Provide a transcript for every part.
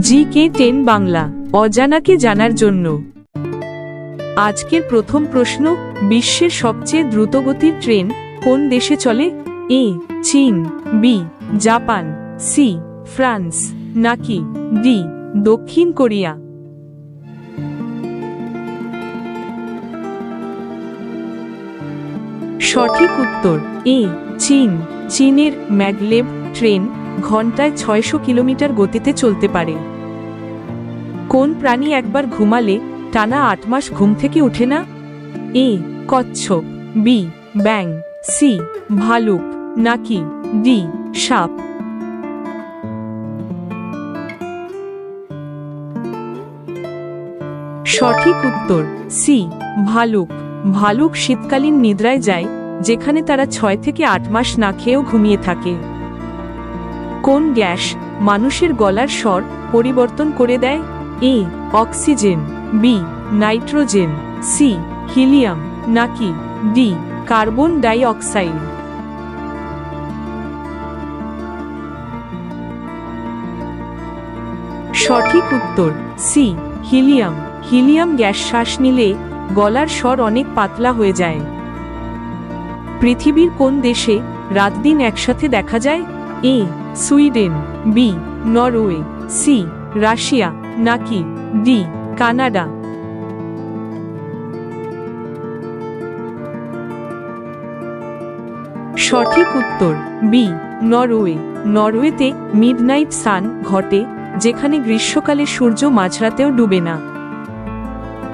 জি কে ten Bangla, অজানাকে জানার জন্য। আজকের প্রথম প্রশ্ন, বিশ্বের সবচেয়ে দ্রুতগতির ট্রেন কোন দেশে চলে? এ, চীন, বি, জাপান, সি, ফ্রান্স, নাকি ডি, দক্ষিণ কোরিয়া? সঠিক উত্তর, এ, চীন। চীনের ম্যাগলেব ট্রেন ঘন্টায় ছয়শো কিলোমিটার গতিতে চলতে পারে। কোন প্রাণী একবার ঘুমালে টানা আট মাস ঘুম থেকে ওঠে না? এ, কচ্ছপ, বি ব্যাং সি, ভালুক, নাকি ডি, সাপ। সঠিক উত্তর, সি, ভালুক। ভালুক শীতকালীন নিদ্রায় যায়, যেখানে তারা ছয় থেকে আট মাস না খেয়েও ঘুমিয়ে থাকে। কোন গ্যাস মানুষের গলার স্বর পরিবর্তন করে দেয়? A, oxygen, B, nitrogen, C, helium, নাকি ডি, কার্বন ডাই অক্সাইড সঠিক উত্তর, সি, হিলিয়াম। হিলিয়াম গ্যাস শ্বাস নিলে গলার স্বর অনেক পাতলা হয়ে যায়। পৃথিবীর কোন দেশে রাত দিন একসাথে দেখা যায়? A, Sweden, B, Norway, C, Russia, নাকি, ডি, কানাডা। সঠিক উত্তর, বি, নরওয়ে। নরওয়েতে মিডনাইট সান ঘটে, যেখানে গ্রীষ্মকালে সূর্য মাঝরাতেও ডুবে না।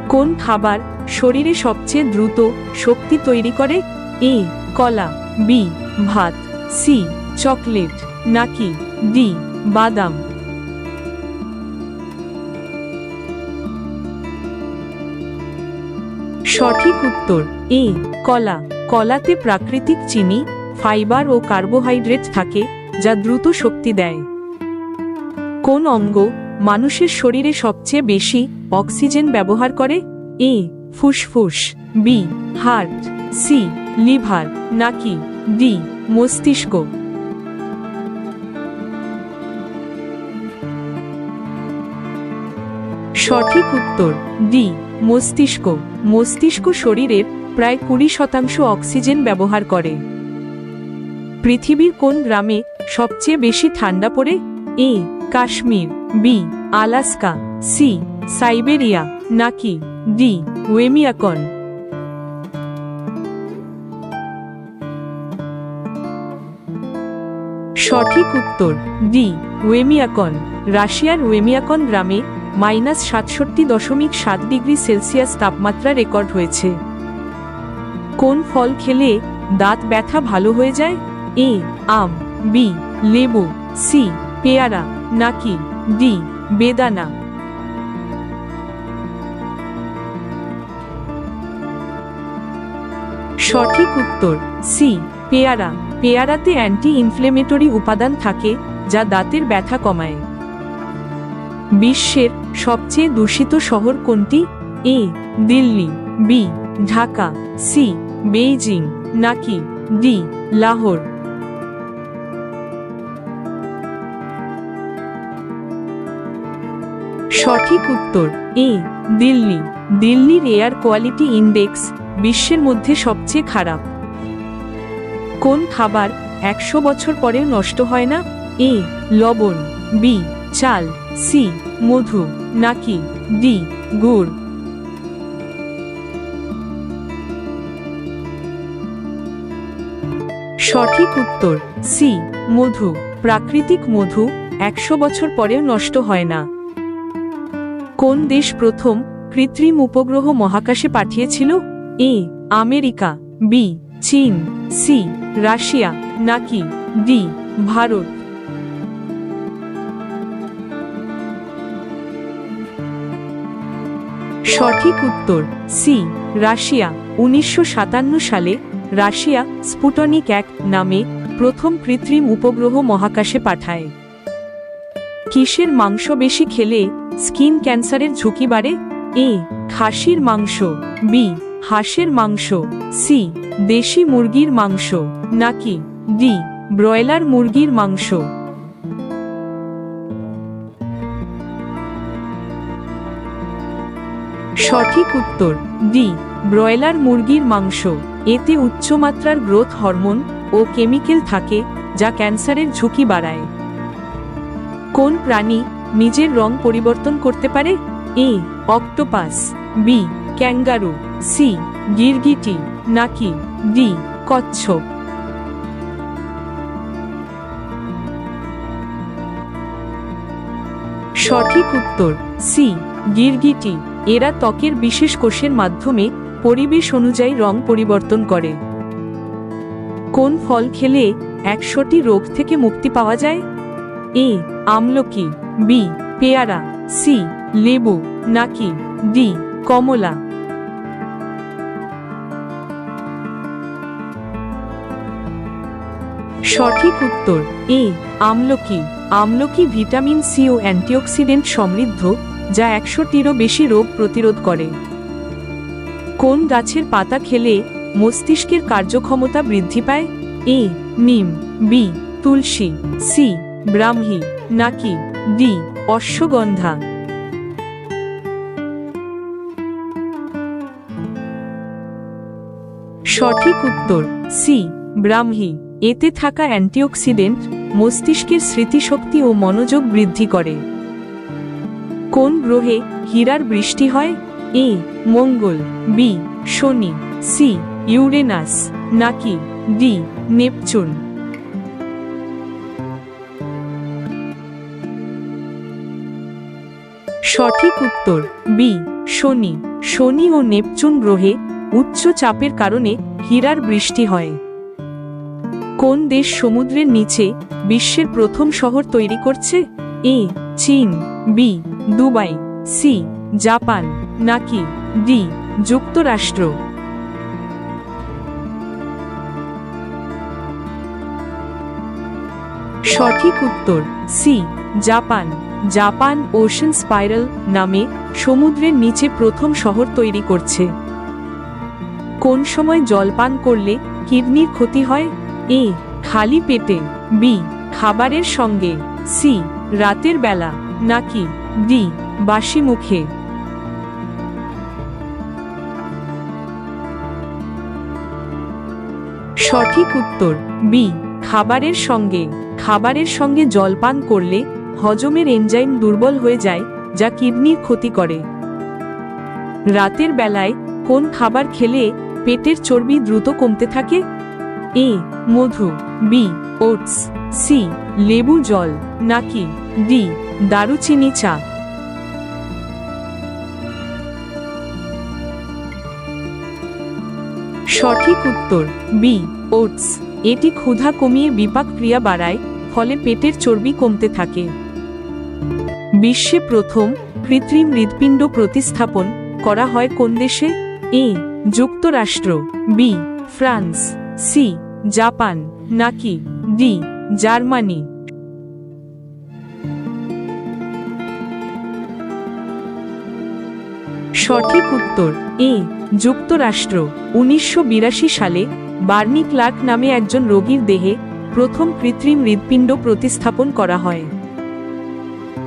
কোন খাবার শরীরে সবচেয়ে দ্রুত শক্তি তৈরি করে? এ, কলা, বি, ভাত, সি চকলেট, নাকি ডি, বাদাম? সঠিক উত্তর, এ, কলা। কলাতে প্রাকৃতিক চিনি, ফাইবার ও কার্বোহাইড্রেট থাকে, যা দ্রুত শক্তি দেয়। কোন অঙ্গ মানুষের শরীরে সবচেয়ে বেশি অক্সিজেন ব্যবহার করে? এ, ফুসফুস, বি, হার্ট, সি, লিভার, নাকি ডি, মস্তিষ্ক? সঠিক উত্তর, ডি, মস্তিষ্ক। মস্তিষ্ক শরীরের প্রায় কুড়ি শতাংশ অক্সিজেন ব্যবহার করে। পৃথিবীর কোন গ্রামে সবচেয়ে বেশি ঠান্ডা পড়ে? A, Kashmir, B, Alaska, C, Siberia, নাকি ডি, ওয়েমিয়াকন? সঠিক উত্তর, ডি, ওয়েমিয়াকন। রাশিয়ার ওয়েমিয়াকন গ্রামে মাইনাস সাতষট্টি দশমিক সাত ডিগ্রি সেলসিয়াস তাপমাত্রা রেকর্ড হয়েছে। কোন ফল খেলে দাঁত ব্যথা ভালো হয়ে যায়? এ, আম, বি, লেবু, সি, পেয়ারা, নাকি ডি, বেদানা? সঠিক উত্তর, সি, পেয়ারা। পেয়ারাতে অ্যান্টি ইনফ্লেমেটরি উপাদান থাকে, যা দাঁতের ব্যথা কমায়। বিশ্বের সবচেয়ে দূষিত শহর কোনটি? A, Delhi, B, Dhaka, C, Beijing, নাকি ডি, লাহোর? সঠিক উত্তর, এ, দিল্লি। দিল্লির এয়ার কোয়ালিটি ইন্ডেক্স বিশ্বের মধ্যে সবচেয়ে খারাপ। কোন খাবার একশো বছর পরেও নষ্ট হয় না? এ, লবণ। বি, চাল। সি, মধু, নাকি ডি, গুড়। সঠিক উত্তর, সি, মধু। প্রাকৃতিক মধু একশো বছর পরেও নষ্ট হয় না। কোন দেশ প্রথম কৃত্রিম উপগ্রহ মহাকাশে পাঠিয়েছিল? এ, আমেরিকা, বি, চীন, সি, রাশিয়া, নাকি ডি, ভারত? সঠিক উত্তর, সি, রাশিয়া, উনিশশো সাতান্ন সালে রাশিয়া স্পুটনিক এক নামে প্রথম কৃত্রিম উপগ্রহ মহাকাশে পাঠায়। কিসের মাংস বেশি খেলে স্কিন ক্যান্সারের ঝুঁকি বাড়ে? এ, খাসির মাংস, বি, হাঁসের মাংস, সি, দেশি মুরগির মাংস, নাকি ডি, ব্রয়লার মুরগির মাংস? সঠিক উত্তর ডি ব্রয়লার মুরগির মাংস। এতে উচ্চমাত্রার গ্রোথ হরমোন ও কেমিক্যাল থাকে, যা ক্যান্সারের ঝুঁকি বাড়ায়। কোন প্রাণী নিজের রং পরিবর্তন করতে পারে? A octopus. B kangaroo. C গিরগিটি। নাকি ডি কচ্ছপ। সঠিক উত্তর সি গিরগিটি। এরা ত্বকের বিশেষ কোষের মাধ্যমে পরিবেশ অনুযায়ী রং পরিবর্তন করে। কোন ফল খেলে একশোটি রোগ থেকে মুক্তি পাওয়া যায়? এ, আমলকি, বি, পেয়ারা, সি, লেবু, নাকি ডি, কমলা। সঠিক উত্তর, এ, আমলকি। আমলকি ভিটামিন সি ও অ্যান্টিঅক্সিডেন্ট সমৃদ্ধ যা একশোটিরও বেশি রোগ প্রতিরোধ করে। কোন গাছের পাতা খেলে মস্তিষ্কের কার্যক্ষমতা বৃদ্ধি পায়? এ, নিম, বি, তুলসী, সি, ব্রাহ্মী, নাকি ডি, অশ্বগন্ধা? সঠিক উত্তর, সি, ব্রাহ্মী। এতে থাকা অ্যান্টিঅক্সিডেন্ট মস্তিষ্কের স্মৃতিশক্তি ও মনোযোগ বৃদ্ধি করে। কোন গ্রহে হীরার বৃষ্টি হয়? এ, মঙ্গল, বি, শনি, সি, ইউরেনাস, নাকি ডি, নেপচুন। সঠিক উত্তর, বি, শনি। শনি ও নেপচুন গ্রহে উচ্চ চাপের কারণে হীরার বৃষ্টি হয়। কোন দেশ সমুদ্রের নিচে বিশ্বের প্রথম শহর তৈরি করছে? এ, চীন, বি দুবাই, সি, জাপান, নাকি ডি, যুক্তরাষ্ট্র? সঠিক উত্তর, C, Japan. Japan ocean spiral নামে সমুদ্রের নিচে প্রথম শহর তৈরি করছে। কোন সময় জল পান করলে কিডনির ক্ষতি হয়? এ, খালি পেটে, বি, খাবারের সঙ্গে, সি, রাতের বেলা, নাকি ডি বাসি মুখে। সঠিক উত্তর, বি, খাবারের সঙ্গে। খাবারের সঙ্গে জলপান করলে হজমের এনজাইম দুর্বল হয়ে যায়, যা কিডনির ক্ষতি করে। রাতের বেলায় কোন খাবার খেলে পেটের চর্বি দ্রুত কমতে থাকে? এ, মধু, বি, ওটস, সি, লেবু জল, নাকি ডি, দারুচিনি চা। সঠিক উত্তর, বি, ওটস। এটি ক্ষুধা কমিয়ে বিপাক ক্রিয়া বাড়ায়, ফলে পেটের চর্বি কমতে থাকে। বিশ্বে প্রথম কৃত্রিম হৃৎপিণ্ড প্রতিস্থাপন করা হয় কোন দেশে? এ, যুক্তরাষ্ট্র, বি, ফ্রান্স। সি, জাপান, নাকি ডি, জার্মানি? সঠিক উত্তর, এ, যুক্তরাষ্ট্র। উনিশশো বিরাশি সালে, বার্নি ক্লার্ক নামে একজন রোগীর দেহে প্রথম কৃত্রিম হৃৎপিণ্ড প্রতিস্থাপন করা হয়।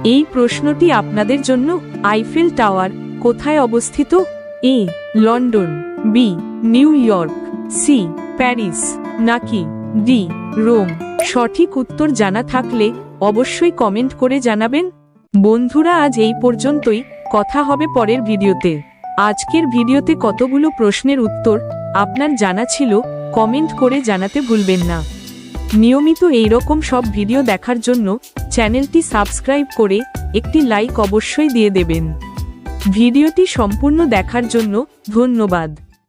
এই প্রশ্নটি আপনাদের জন্য আইফেল টাওয়ার কোথায় অবস্থিত? A, London, B, New York. C, Paris. নাকি? D, Rome. সঠিক উত্তর জানা থাকলে অবশ্যই কমেন্ট করে জানাবেন। বন্ধুরা, আজ এই পর্যন্তই। কথা হবে পরের ভিডিওতে। আজকের ভিডিওতে কতগুলো প্রশ্নের উত্তর আপনার জানা ছিল, কমেন্ট করে জানাতে ভুলবেন না। নিয়মিত এই রকম সব ভিডিও দেখার জন্য চ্যানেলটি সাবস্ক্রাইব করে একটি লাইক অবশ্যই দিয়ে দেবেন। ভিডিওটি সম্পূর্ণ দেখার জন্য ধন্যবাদ।